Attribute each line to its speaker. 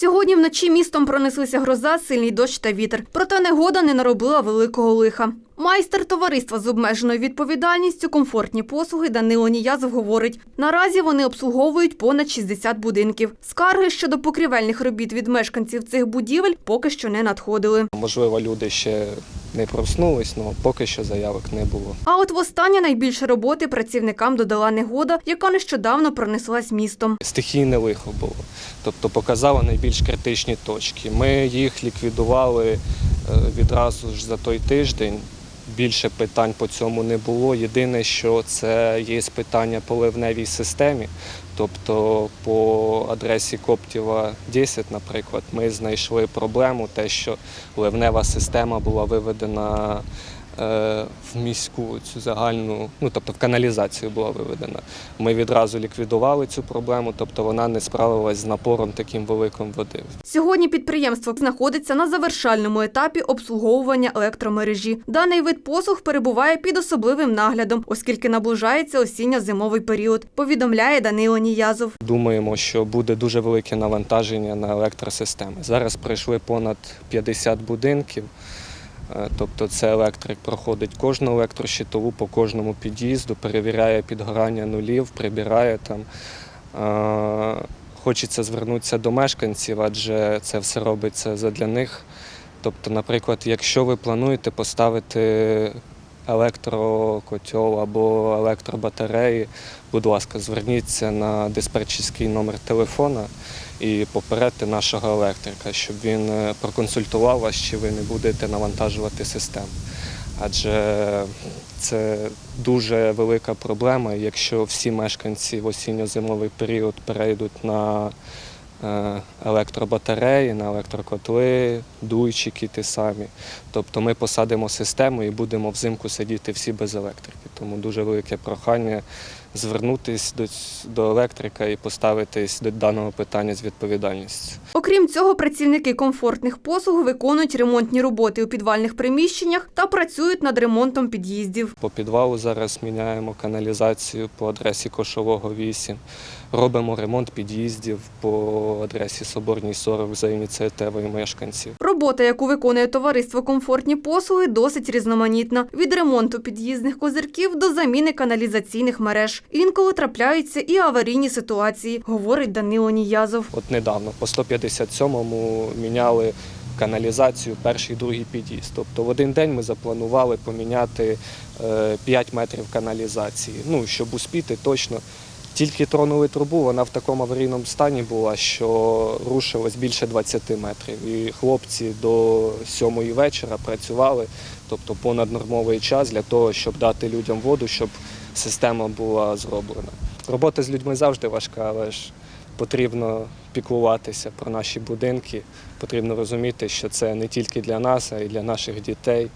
Speaker 1: Сьогодні вночі містом пронеслися гроза, сильний дощ та вітер. Проте негода не наробила великого лиха. Майстер товариства з обмеженою відповідальністю комфортні послуги Данило Ніязов говорить, наразі вони обслуговують понад 60 будинків. Скарги щодо покрівельних робіт від мешканців цих будівель поки що не надходили.
Speaker 2: Можливо, люди ще не проснулись, але поки що заявок не було.
Speaker 1: А от востаннє найбільше роботи працівникам додала негода, яка нещодавно пронеслась містом.
Speaker 2: Стихійне лихо було, тобто показало найбільш критичні точки. Ми їх ліквідували е, відразу ж за той тиждень. Більше питань по цьому не було. Єдине, що це є питання по ливневій системі. Тобто по адресі Коптєва 10, наприклад, ми знайшли проблему, те, що ливнева система була виведена в міську цю загальну, ну тобто в каналізацію була виведена. Ми відразу ліквідували цю проблему, тобто вона не справилась з напором таким великим води.
Speaker 1: Сьогодні підприємство знаходиться на завершальному етапі обслуговування електромережі. Даний вид послуг перебуває під особливим наглядом, оскільки наближається осінньо-зимовий період. Повідомляє Данило Ніязов.
Speaker 2: Думаємо, що буде дуже велике навантаження на електросистеми. Зараз пройшли понад 50 будинків. Е, Тобто це електрик проходить кожну електрощитову по кожному під'їзду, перевіряє підгорання нулів, прибирає там. Е, Хочеться звернутися до мешканців, адже це все робиться задля них. Тобто, наприклад, якщо ви плануєте поставити електрокотел або електробатареї, будь ласка, зверніться на диспетчерський номер телефона і попередьте нашого електрика, щоб він е, проконсультував вас, чи ви не будете навантажувати систему. Адже це дуже велика проблема, якщо всі мешканці в осінньо-зимовий період перейдуть на електробатареї, на електрокотли, дуйчики ті самі. Тобто ми посадимо систему і будемо взимку сидіти всі без електрики. Тому дуже велике прохання звернутися до, до електрика і поставитись до даного питання з відповідальністю.
Speaker 1: Окрім цього, працівники комфортних послуг виконують ремонтні роботи у підвальних приміщеннях та працюють над ремонтом під'їздів.
Speaker 2: По підвалу зараз міняємо каналізацію по адресі Кошового 8. Робимо ремонт під'їздів по адресі Соборній 40 за ініціативою мешканців.
Speaker 1: Робота, яку виконує товариство комфортні послуги, досить різноманітна. Від ремонту під'їзних козирків до заміни каналізаційних мереж. Інколи трапляються і аварійні ситуації, говорить Данило Ніязов.
Speaker 2: От недавно по 157-му міняли каналізацію перший другий під'їзд. Тобто в один день ми запланували поміняти е, 5 метрів каналізації. Ну, щоб успіти точно. Тільки тронули трубу, вона в такому аварійному стані була, що рушилось більше 20 метрів. І хлопці до сьомої вечора працювали, тобто понаднормовий час для того, щоб дати людям воду, щоб система була зроблена. Робота з людьми завжди важка, але ж потрібно піклуватися про наші будинки. Потрібно розуміти, що це не тільки для нас, а й для наших дітей.